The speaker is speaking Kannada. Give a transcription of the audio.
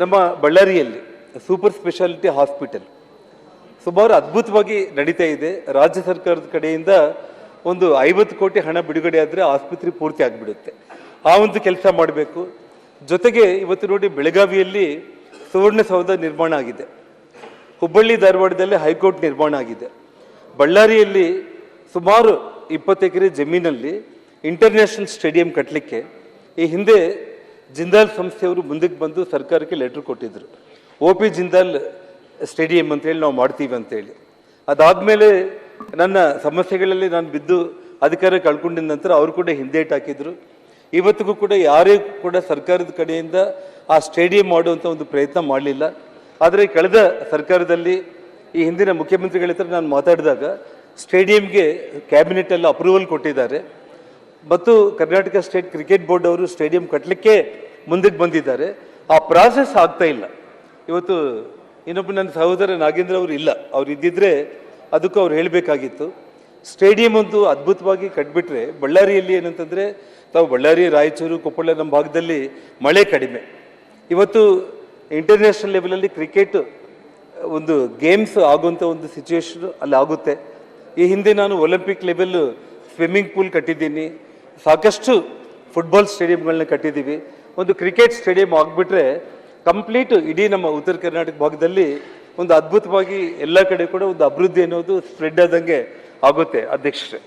ನಮ್ಮ ಬಳ್ಳಾರಿಯಲ್ಲಿ ಸೂಪರ್ ಸ್ಪೆಷಾಲಿಟಿ ಹಾಸ್ಪಿಟಲ್. ಸುಮಾರು ಅದ್ಭುತವಾಗಿ ನಡೀತಾ ಇದೆ. ರಾಜ್ಯ ಸರ್ಕಾರದ ಕಡೆಯಿಂದ ಒಂದು ಐವತ್ತು ಕೋಟಿ ಹಣ ಬಿಡುಗಡೆ ಆದರೆ ಆಸ್ಪತ್ರೆ ಪೂರ್ತಿ ಆಗಿಬಿಡುತ್ತೆ. ಆ ಒಂದು ಕೆಲಸ ಮಾಡಬೇಕು. ಜೊತೆಗೆ ಇವತ್ತು ನೋಡಿ ಬೆಳಗಾವಿಯಲ್ಲಿ ಸುವರ್ಣಸೌಧ ನಿರ್ಮಾಣ ಆಗಿದೆ. ಹುಬ್ಬಳ್ಳಿ ಧಾರವಾಡದಲ್ಲಿ ಹೈಕೋರ್ಟ್ ನಿರ್ಮಾಣ ಆಗಿದೆ. ಬಳ್ಳಾರಿಯಲ್ಲಿ ಸುಮಾರು ಇಪ್ಪತ್ತು ಎಕರೆ ಜಮೀನಲ್ಲಿ ಇಂಟರ್ನ್ಯಾಷನಲ್ ಸ್ಟೇಡಿಯಂ ಕಟ್ಟಲಿಕ್ಕೆ ಈ ಹಿಂದೆ ಜಿಂದಾಲ್ ಸಂಸ್ಥೆಯವರು ಮುಂದಕ್ಕೆ ಬಂದು ಸರ್ಕಾರಕ್ಕೆ ಲೆಟರ್ ಕೊಟ್ಟಿದ್ರು. ಒ ಪಿ ಜಿಂದಾಲ್ ಸ್ಟೇಡಿಯಂ ಅಂತೇಳಿ ನಾವು ಮಾಡ್ತೀವಿ ಅಂತೇಳಿ. ಅದಾದಮೇಲೆ ನನ್ನ ಸಮಸ್ಯೆಗಳಲ್ಲಿ ನಾನು ಬಿದ್ದು ಅಧಿಕಾರ ಕಳ್ಕೊಂಡಿದ್ದ ನಂತರ ಅವರು ಕೂಡ ಹಿಂದೇಟ್ ಹಾಕಿದ್ರು. ಇವತ್ತಿಗೂ ಕೂಡ ಯಾರೇ ಕೂಡ ಸರ್ಕಾರದ ಕಡೆಯಿಂದ ಆ ಸ್ಟೇಡಿಯಂ ಮಾಡುವಂಥ ಒಂದು ಪ್ರಯತ್ನ ಮಾಡಲಿಲ್ಲ. ಆದರೆ ಕಳೆದ ಸರ್ಕಾರದಲ್ಲಿ ಈ ಹಿಂದಿನ ಮುಖ್ಯಮಂತ್ರಿಗಳ ಹತ್ರ ನಾನು ಮಾತಾಡಿದಾಗ ಸ್ಟೇಡಿಯಂಗೆ ಕ್ಯಾಬಿನೆಟ್ ಎಲ್ಲ ಅಪ್ರೂವಲ್ ಕೊಟ್ಟಿದ್ದಾರೆ. ಮತ್ತು ಕರ್ನಾಟಕ ಸ್ಟೇಟ್ ಕ್ರಿಕೆಟ್ ಬೋರ್ಡ್ ಅವರು ಸ್ಟೇಡಿಯಂ ಕಟ್ಟಲಿಕ್ಕೆ ಮುಂದಕ್ಕೆ ಬಂದಿದ್ದಾರೆ. ಆ ಪ್ರಾಸೆಸ್ ಆಗ್ತಾ ಇಲ್ಲ. ಇವತ್ತು ಇನ್ನೊಬ್ಬ ನನ್ನ ಸಹೋದರ ನಾಗೇಂದ್ರ ಅವರು ಇಲ್ಲ. ಅವ್ರು ಇದ್ದಿದ್ರೆ ಅದಕ್ಕೂ ಅವ್ರು ಹೇಳಬೇಕಾಗಿತ್ತು. ಸ್ಟೇಡಿಯಂ ಒಂದು ಅದ್ಭುತವಾಗಿ ಕಟ್ಬಿಟ್ರೆ ಬಳ್ಳಾರಿಯಲ್ಲಿ ಏನಂತಂದರೆ ತಾವು ಬಳ್ಳಾರಿ, ರಾಯಚೂರು, ಕೊಪ್ಪಳ ನಮ್ಮ ಭಾಗದಲ್ಲಿ ಮಳೆ ಕಡಿಮೆ. ಇವತ್ತು ಇಂಟರ್ನ್ಯಾಷನಲ್ ಲೆವೆಲಲ್ಲಿ ಕ್ರಿಕೆಟ್ ಒಂದು ಗೇಮ್ಸ್ ಆಗುವಂಥ ಒಂದು ಸಿಚುವೇಶನ್ ಅಲ್ಲಿ ಆಗುತ್ತೆ. ಈ ಹಿಂದೆ ನಾನು ಒಲಿಂಪಿಕ್ ಲೆವೆಲ್ ಸ್ವಿಮ್ಮಿಂಗ್ ಪೂಲ್ ಕಟ್ಟಿದ್ದೀನಿ. ಸಾಕಷ್ಟು ಫುಟ್ಬಾಲ್ ಸ್ಟೇಡಿಯಂಗಳನ್ನ ಕಟ್ಟಿದ್ದೀವಿ. ಒಂದು ಕ್ರಿಕೆಟ್ ಸ್ಟೇಡಿಯಂ ಆಗಿಬಿಟ್ರೆ ಕಂಪ್ಲೀಟ್ ಇಡೀ ನಮ್ಮ ಉತ್ತರ ಕರ್ನಾಟಕ ಭಾಗದಲ್ಲಿ ಒಂದು ಅದ್ಭುತವಾಗಿ ಎಲ್ಲ ಕಡೆ ಕೂಡ ಒಂದು ಅಭಿವೃದ್ಧಿ ಅನ್ನೋದು ಸ್ಪ್ರೆಡ್ ಆದಂಗೆ ಆಗುತ್ತೆ, ಅಧ್ಯಕ್ಷರೇ.